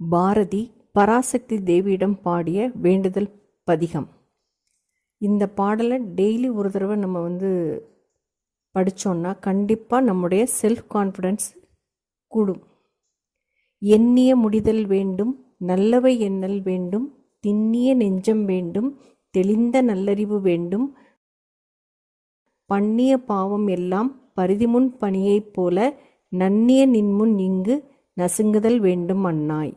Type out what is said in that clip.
பாரதி பராசக்தி தேவியிடம் பாடிய வேண்டுதல் பதிகம். இந்த பாடலை டெய்லி ஒரு தடவை நம்ம வந்து படித்தோன்னா கண்டிப்பாக நம்முடைய செல்ஃப் கான்ஃபிடென்ஸ் கூடும். எண்ணிய முடிதல் வேண்டும் நல்லவை எண்ணல் வேண்டும் திண்ணிய நெஞ்சம் வேண்டும் தெளிந்த நல்லறிவு வேண்டும் பண்ணிய பாவம் எல்லாம் பரிதிமுன் பணியைப் போல நன்னிய நின்முன் இங்கு நசுங்குதல் வேண்டும் அன்னாய்.